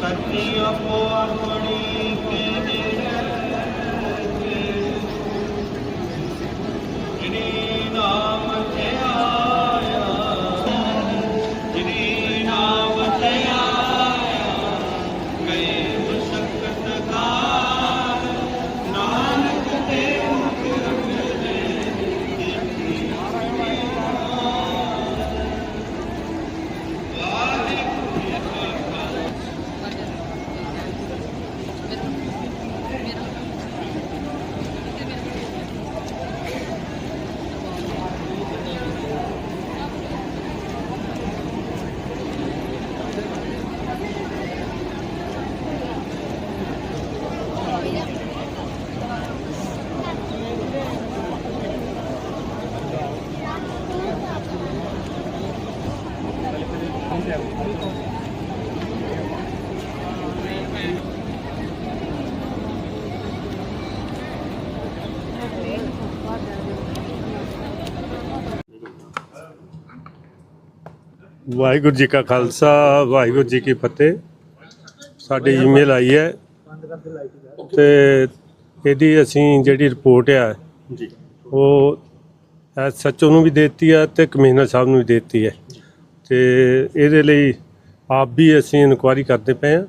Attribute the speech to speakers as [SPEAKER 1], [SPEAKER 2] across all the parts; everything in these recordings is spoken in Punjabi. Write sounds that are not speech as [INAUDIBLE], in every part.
[SPEAKER 1] ਕਰਤੀ ਆਪੋ ਆਪਣੀ
[SPEAKER 2] ਵਾਹਿਗੁਰੂ ਜੀ ਕਾ ਖਾਲਸਾ ਵਾਹਿਗੁਰੂ ਜੀ ਕੀ ਫਤਿਹ। ਸਾਡੀ ਈਮੇਲ ਆਈ ਹੈ ਤੇ ਇਹਦੀ ਅਸੀਂ ਜਿਹੜੀ ਰਿਪੋਰਟ ਆ
[SPEAKER 3] ਜੀ।
[SPEAKER 2] ਉਹ ਸੱਚੋ ਨੂੰ ਵੀ ਦਿੱਤੀ ਹੈ ਤੇ ਕਮਿਸ਼ਨਰ ਸਾਹਿਬ ਨੂੰ ਵੀ ਦਿੱਤੀ ਹੈ। ਤੇ ਇਹਦੇ ਲਈ ਆਪ ਵੀ ਅਸੀਂ ਇਨਕੁਆਇਰੀ ਕਰਦੇ ਪਏ ਹਾਂ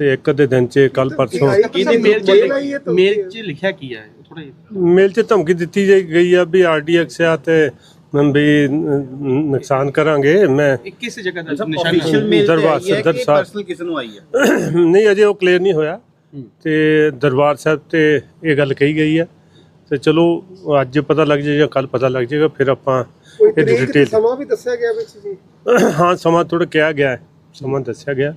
[SPEAKER 2] ਤੇ ਇੱਕ ਅੱਧੇ ਦਿਨ ਚ ਕੱਲ ਪਰਸੋਂ
[SPEAKER 3] ਇਹਦੀ ਮੇਲ ਚ ਮੇਲ ਚ ਲਿਖਿਆ ਕੀ ਹੈ? ਥੋੜਾ
[SPEAKER 2] ਮੇਲ ਚ ਧਮਕੀ ਦਿੱਤੀ ਜਾਈ ਗਈ ਆ ਵੀ ਆਰਡੀਐਕਸ ਆ ਤੇ ਮੈਂ ਵੀ ਨੁਕਸਾਨ ਕਰਾਂਗੇ। ਮੈਂ
[SPEAKER 3] ਕਿਸ ਜਗ੍ਹਾ ਦਾ
[SPEAKER 1] ਅਫੀਸ਼ੀਅਲ
[SPEAKER 3] ਨਿਸ਼ਾਨ
[SPEAKER 1] ਮੇਲ
[SPEAKER 2] ਦਰਬਾਰ ਸਦਰ
[SPEAKER 1] ਕਿ
[SPEAKER 2] ਸਾਹਿਬ।
[SPEAKER 1] ਪਰਸਨਲ ਕਿਸ ਨੂੰ ਆਈ ਹੈ? [COUGHS]
[SPEAKER 2] ਨਹੀਂ ਅਜੇ ਉਹ ਕਲੀਅਰ ਨਹੀਂ ਹੋਇਆ। ਤੇ ਦਰਬਾਰ ਸਾਹਿਬ ਤੇ ਇਹ ਗੱਲ ਕਹੀ ਗਈ ਹੈ। ਤੇ ਚਲੋ ਅੱਜ ਪਤਾ ਲੱਗ ਜਾਏ ਜਾਂ ਕੱਲ ਪਤਾ ਲੱਗ ਜਾਏਗਾ ਫਿਰ ਆਪਾਂ
[SPEAKER 4] ਕੋਈ
[SPEAKER 2] ਇਹਦੀ
[SPEAKER 4] ਤਰੀਕ ਤੇ
[SPEAKER 2] ਡਿਟੇਲ
[SPEAKER 4] ਸਮਾਂ ਵੀ ਦੱਸਿਆ ਗਿਆ ਵਿੱਚ ਜੀ?
[SPEAKER 2] ਹਾਂ ਸਮਾਂ ਥੋੜਾ ਕਿਹਾ ਗਿਆ ਹੈ ਸਮਾਂ ਦੱਸਿਆ ਗਿਆ।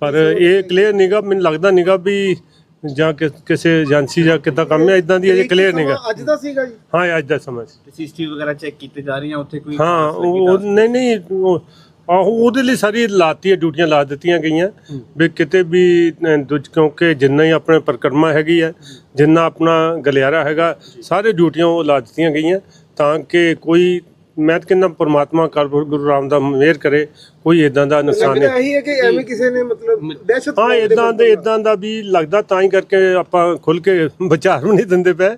[SPEAKER 2] ਪਰ ਇਹ ਕਲੀਅਰ ਨਹੀਂਗਾ ਮੈਨੂੰ ਲੱਗਦਾ ਨਹੀਂਗਾ ਵੀ ਜਾਂ ਕਿ- ਕਿਸੇ ਏਜੰਸੀ ਜਾਂ ਕਿੱਦਾਂ ਕੰਮ ਹੈ ਇਦਾਂ ਦੀ ਅਜੇ
[SPEAKER 4] ਤਰੀਕ ਤੇ
[SPEAKER 2] ਕਲੀਅਰ
[SPEAKER 4] ਸਮਾਂ
[SPEAKER 2] ਨਹੀਂਗਾ
[SPEAKER 4] ਅੱਜ ਦਾ ਸੀਗਾ ਜੀ?
[SPEAKER 2] ਹਾਂ ਅੱਜ ਦਾ ਸਮਾਂ ਸੀ।
[SPEAKER 1] ਸੀਸੀਟੀਵੀ ਵਗੈਰਾ ਚੈੱਕ ਕੀਤੇ ਜਾ ਰਹੀਆਂ ਉੱਥੇ ਕੋਈ
[SPEAKER 2] ਹਾਂ ਉਹ ਨਹੀਂ ਨਹੀਂ ਉਹ- ਆਹੋ ਉਹਦੇ ਲਈ ਸਾਰੀ ਲਾਤੀ ਹੈ ਡਿਊਟੀਆਂ ਲਾ ਦਿੱਤੀਆਂ ਗਈਆਂ ਵੀ ਕਿਤੇ ਵੀ ਦੂਜ ਕਿਉਂਕਿ ਜਿੰਨਾ ਹੀ ਆਪਣੇ ਪਰਿਕਰਮਾ ਹੈਗੀ ਹੈ ਜਿੰਨਾ ਆਪਣਾ ਗਲਿਆਰਾ ਹੈਗਾ ਸਾਰੇ ਡਿਊਟੀਆਂ ਉਹ ਲਾ ਦਿੱਤੀਆਂ ਗਈਆਂ ਤਾਂ ਕਿ ਕੋਈ ਮੈਂ ਤਾਂ ਕਹਿੰਦਾ ਪਰਮਾਤਮਾ ਕਰ ਗੁਰੂ ਰਾਮ ਦਾ ਮਿਹਰ ਕਰੇ ਕੋਈ ਇਦਾਂ ਦਾ ਨੁਕਸਾਨ ਨਹੀਂ।
[SPEAKER 4] ਇਹੀ ਹੈ ਕਿ ਐਵੇਂ ਕਿਸੇ ਨੇ ਮਤਲਬ ਦਹਿਸ਼ਤ
[SPEAKER 2] ਹਾਂ ਇਦਾਂ ਦੇ ਇਦਾਂ ਦਾ ਵੀ ਲੱਗਦਾ ਤਾਂ ਹੀ ਕਰਕੇ ਆਪਾਂ ਖੁੱਲ ਕੇ [LAUGHS] ਵਿਚਾਰ ਵੀ ਨਹੀਂ ਦਿੰਦੇ ਪਏ।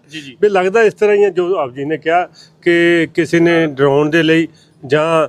[SPEAKER 2] ਵੀ ਲੱਗਦਾ ਇਸ ਤਰ੍ਹਾਂ ਹੀ ਹੈ ਜੋ ਆਪ ਜੀ ਨੇ ਕਿਹਾ ਕਿ ਕਿਸੇ ਨੇ ਡਰਾਉਣ ਦੇ ਲਈ ਜਾਂ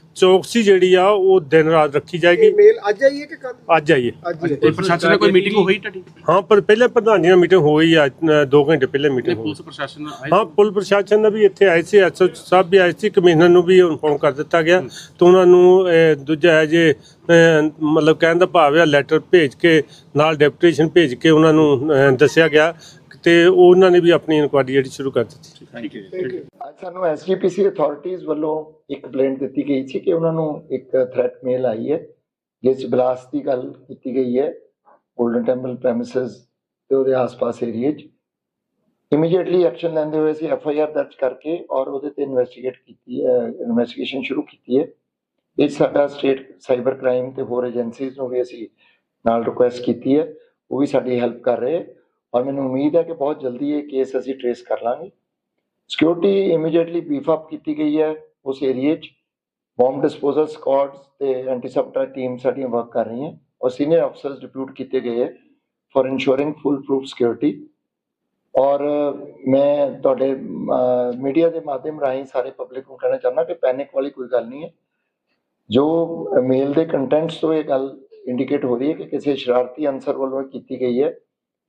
[SPEAKER 2] ਚੌਕਸੀ ਜਿਹੜੀ ਆ ਉਹ ਦਿਨ ਰਾਤ ਰੱਖੀ ਜਾਏਗੀ।
[SPEAKER 4] ਇਹ ਮੇਲ ਅੱਜ ਆਈ ਹੈ ਕਿ ਕੱਲ
[SPEAKER 2] ਅੱਜ ਆਈਏ
[SPEAKER 4] ਅੱਜ ਹੀ ਹੈ।
[SPEAKER 3] ਤੇ ਪ੍ਰਸ਼ਾਸਨ ਨਾਲ ਕੋਈ ਮੀਟਿੰਗ ਹੋਈ ਤੁਹਾਡੀ?
[SPEAKER 2] ਹਾਂ ਪਰ ਪਹਿਲੇ ਪ੍ਰਧਾਨ ਜੀ ਨਾਲ ਮੀਟਿੰਗ ਹੋਈ ਆ ਅ, ਦੋ ਘੰਟੇ ਪਹਿਲੇ ਮੀਟਿੰਗ ਹੋਈ।
[SPEAKER 3] ਪੁਲਿਸ ਪ੍ਰਸ਼ਾਸਨ ਆਏ
[SPEAKER 2] ਹਾਂ ਪੁਲ ਪ੍ਰਸ਼ਾਸਨ ਦਾ ਵੀ ਇੱਥੇ ਆਏ ਸੀ ਐਸਓ ਸਾਹਿਬ ਵੀ ਆਏ ਸੀ ਕਮਿਸ਼ਨਰ ਨੂੰ ਵੀ ਇਨਫੋਰਮ ਕਰ ਦਿੱਤਾ ਗਿਆ। ਤੇ ਉਹਨਾਂ ਨੂੰ ਅਹ, ਦੂਜਾ ਹੈ ਜੇ ਅਹ, ਮਤਲਬ ਕਹਿਣ ਦਾ ਭਾਵ ਹੈ ਲੈਟਰ ਭੇਜ ਕੇ ਨਾਲ ਡੈਪੂਟੇਸ਼ਨ ਭੇਜ ਕੇ ਉਹਨਾਂ ਨੂੰ ਅਹ, ਦੱਸਿਆ ਗਿਆ। ਤੇ ਉਹਨਾਂ ਨੇ ਵੀ ਆਪਣੀ ਇਨਕੁਆਇਰੀ ਜਿਹੜੀ ਸ਼ੁਰੂ ਕਰ ਦਿੱਤੀ।
[SPEAKER 3] Thank you.
[SPEAKER 5] ਅੱਜ ਸਾਨੂੰ ਐਸਜੀਪੀਸੀ ਅਥਾਰਟੀਜ਼ ਵੱਲੋਂ ਇੱਕ ਕੰਪਲੇਂਟ ਦਿੱਤੀ ਗਈ ਸੀ ਕਿ ਉਹਨਾਂ ਨੂੰ ਇੱਕ ਥ੍ਰੈਟ ਮੇਲ ਆਈ ਹੈ ਜਿਸ 'ਚ ਬਲਾਸਟ ਦੀ ਗੱਲ ਕੀਤੀ ਗਈ ਹੈ 골ਡਨ ਟੈਂਪਲ ਪ੍ਰੈਮਿਸਸ ਤੇ ਉਹਦੇ ਆਸ-ਪਾਸ ਏਰੀਏ 'ਚ। ਇਮੀਡੀਏਟਲੀ ਐਕਸ਼ਨ ਲੈਂਦੇ ਹੋਏ ਅਸੀਂ ਐਫ ਆਈ ਆਰ ਦਰਜ ਕਰਕੇ ਔਰ ਉਹਦੇ ਤੇ ਇਨਵੈਸਟੀਗੇਟ ਕੀਤੀ ਹੈ ਇਨਵੈਸਟੀਗੇਸ਼ਨ ਸ਼ੁਰੂ ਕੀਤੀ ਹੈ। ਇਹ 'ਚ ਸਾਡਾ ਸਟੇਟ ਸਾਈਬਰ ਕ੍ਰਾਈਮ ਤੇ ਹੋਰ ਏਜੰਸੀਜ਼ ਨੂੰ ਵੀ ਅਸੀਂ ਨਾਲ ਰਿਕੁਐਸਟ ਕੀਤੀ ਹੈ ਉਹ ਵੀ ਸਾਡੀ ਹੈਲਪ ਕਰ ਰਹੇ ਹੈ। ਔਰ ਮੈਨੂੰ ਉਮੀਦ ਹੈ ਕਿ ਬਹੁਤ ਜਲਦੀ ਇਹ ਕੇਸ ਅਸੀਂ ਟ੍ਰੇਸ ਕਰ ਲਾਂਗੇ। ਸਿਕਿਉਰਿਟੀ ਇਮੀਡੀਏਟਲੀ ਬੀਫ ਅਪ ਕੀਤੀ ਗਈ ਹੈ ਉਸ ਏਰੀਏ 'ਚ। ਬੰਬ ਡਿਸਪੋਜ਼ਲ ਸਕੁਆਡਸ ਤੇ ਐਂਟੀ ਟੀਮ ਸਾਡੀਆਂ ਵਰਕ ਕਰ ਰਹੀਆਂ ਔਰ ਸੀਨੀਅਰ ਅਫਸਰਸ ਡਿਪਿਊਟ ਕੀਤੇ ਗਏ ਹੈ for insuring full proof security ਔਰ ਮੈਂ ਤੁਹਾਡੇ ਮੀਡੀਆ ਦੇ ਮਾਧਿਅਮ ਰਾਹੀਂ ਸਾਰੇ ਪਬਲਿਕ ਨੂੰ ਕਹਿਣਾ ਚਾਹੁੰਦਾ ਕਿ ਪੈਨਿਕ ਵਾਲੀ ਕੋਈ ਗੱਲ ਨਹੀਂ ਹੈ। ਜੋ ਮੇਲ ਦੇ ਕੰਟੈਂਟਸ ਤੋਂ ਇਹ ਗੱਲ ਇੰਡੀਕੇਟ ਹੋ ਰਹੀ ਹੈ ਕਿ ਕਿਸੇ ਸ਼ਰਾਰਤੀ ਅਨਸਰ ਵੱਲੋਂ ਕੀਤੀ ਗਈ ਹੈ।